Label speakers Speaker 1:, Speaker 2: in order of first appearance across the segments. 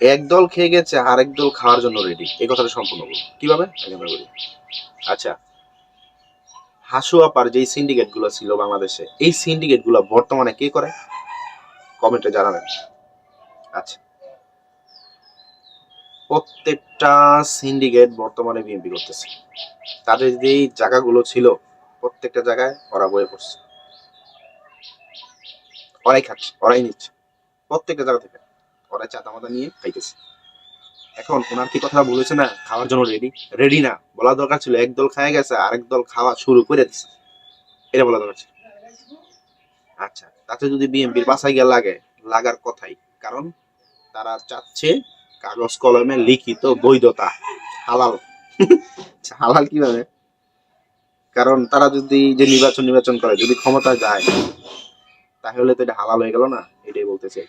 Speaker 1: এক দল খেয়ে গেছে, আরেক দল খাওয়ার জন্য রেডি এই কথাটা সম্পূর্ণ বলুন। কীভাবে? আমরা বলি। আচ্ছা। হাসু আপার যেই সিন্ডিকেটগুলো ছিল বাংলাদেশে, এই সিন্ডিকেটগুলো বর্তমানে কে করে? কমেন্টে জানাবেন। আচ্ছা। প্রত্যেকটা সিন্ডিকেট বর্তমানে বিএনপি করতেছে। তাদের যেই জায়গাগুলো ছিল, প্রত্যেকটা জায়গায় ওরা বয়ে পড়ছে। ওরাই খাচ্ছে, ওরাই নিচ্ছে। প্রত্যেকটা জায়গা থেকে। ওরাই চাঁদা মাদা নিয়ে খাইতেছে। এখন ওনার কি কথা বলেছে না? খাওয়ার জন্য রেডি রেডি না। বলা দরকার ছিল এক দল খায় গেছে আরেক দল খাওয়া শুরু করে দিছে। এটা বলা দরকার ছিল। আচ্ছা তাতে যদি বিএনপির বাসায় গিয়ে লাগে লাগার কথাই। কারণ তারা চাচ্ছে কাগজ কলমে লিখিত বৈধতা হালাল। আচ্ছা, হালাল কীভাবে? কারণ তারা যদি যে নির্বাচন নির্বাচন করে যদি ক্ষমতা যায় তাহলে তো এটা হালাল হয়ে গেল না? এটাই বলতে চাই।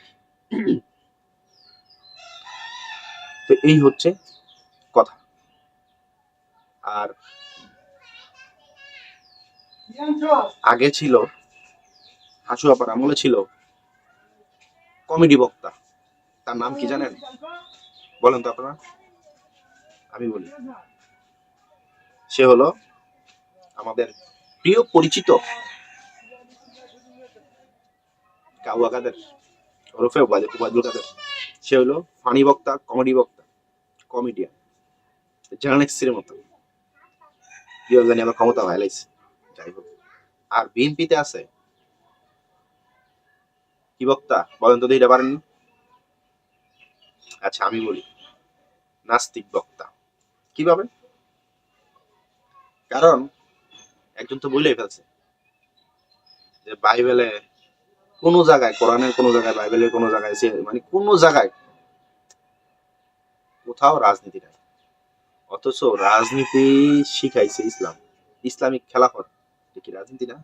Speaker 1: তো এই হচ্ছে কথা। আর আগে ছিল হাসু আপার আমলে ছিল কমেডি বক্তা। তার নাম কি জানেন? বলেন তো আপনারা। আমি বলি। সে হলো আমাদের প্রিয় পরিচিত কাউয়া কাদের ওরফে ওবায়দ- ওবায়দুল কাদের। সে হলো ফানি বক্তা, কমেডি বক্তা। কমেডিয়ান। জার্নালিস্টের মতো কি হবে জানি আমার ক্ষমতা ভাইলাইছে যাই হোক। আর বিএনপিতে আছে। কি বক্তা? বলেন তো দিতে পারেননি আচ্ছা আমি বলি। নাস্তিক বক্তা। কীভাবে কারণ একজন তো বলেই ফেলছে। যে বাইবেলে কোন জায়গায়, কোরআনের কোনো জায়গায়, বাইবেলের কোনো জায়গায় মানে কোনো জায়গায় কোথাও রাজনীতি নাই। অথচ রাজনীতি শিখাইছে ইসলাম। ইসলামিক খেলাফত, এটা কি রাজনীতি না?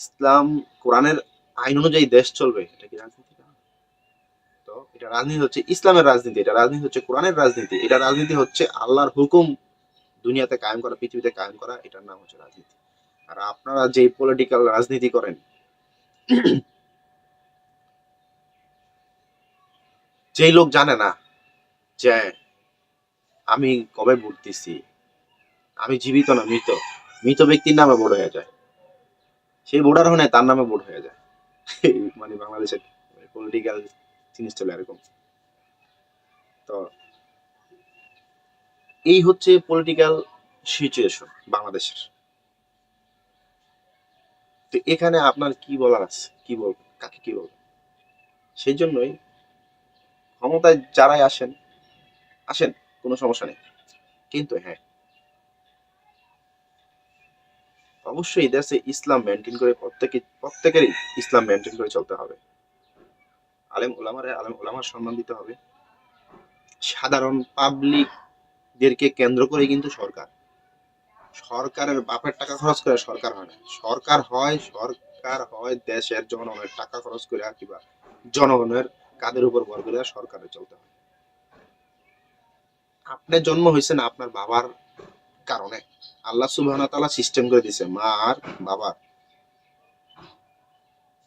Speaker 1: ইসলাম কোরআনের আইন অনুযায়ী দেশ চলবে, এটা কি রাজনীতি না? তো এটা রাজনীতি হচ্ছে ইসলামের রাজনীতি, এটা রাজনীতি হচ্ছে কোরআনের রাজনীতি, এটা রাজনীতি হচ্ছে আল্লাহর হুকুম। দুনিয়াতে কায়েম করা, পৃথিবীতে কায়েম করা, এটার নাম হচ্ছে রাজনীতি। আর আপনারা যে পলিটিক্যাল রাজনীতি করেন, যেই লোক জানে না যে আমি কবে দিছি আমি জীবিত না মৃত? মৃত ব্যক্তির নামে ভোট হয়ে যায়। সেই ভোটার হয় তার নামে ভোট হয়ে যায়। মানে বাংলাদেশের পলিটিক্যাল জিনিস চলে এরকম। তো এই হচ্ছে পলিটিক্যাল সিচুয়েশন বাংলাদেশের। তো এখানে আপনার কি বলার আছে? কি বলবেন কাকে কি বলবেন? সেই জন্যই ক্ষমতায় যারাই আসেন আসেন, কোনো সমস্যা নেই। কিন্তু হ্যাঁ। অবশ্যই দেশে ইসলাম মেনটেন করে প্রত্যেকে প্রত্যেকেরই ইসলাম মেনটেন করে চলতে হবে। আলেম ওলামারে আলেম ওলামার সম্মান দিতে হবে। সাধারণ পাবলিকদেরকে কেন্দ্র করে কিন্তু সরকার। সরকারের বাপের টাকা খরচ করে সরকার হয় না। সরকার হয় সরকার হয় দেশের জনগণের টাকা খরচ করে আর কিবা জনগণের কাদের উপর ভর করে সরকারের চলতে হয়। আপনার জন্ম হয়েছে না আপনার বাবার কারণে। আল্লাহ সুবাহ সিস্টেম করে দিছে মা আর বাবার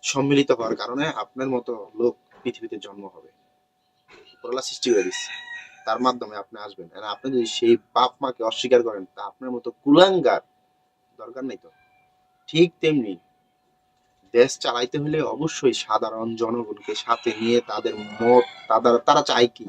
Speaker 1: সম্মিলিত হওয়ার কারণে আপনার মতো লোক পৃথিবীতে জন্ম হবে। উপরওয়ালা সৃষ্টি করে দিচ্ছে তার মাধ্যমে আপনি আসবেন। আপনি যদি সেই বাপ মাকে অস্বীকার করেন, তা আপনার মতো কুলাঙ্গার দরকার নেই তো। ঠিক তেমনি দেশ চালাইতে হলে অবশ্যই সাধারণ জনগণকে সাথে নিয়ে তাদের মত তারা চায় কি?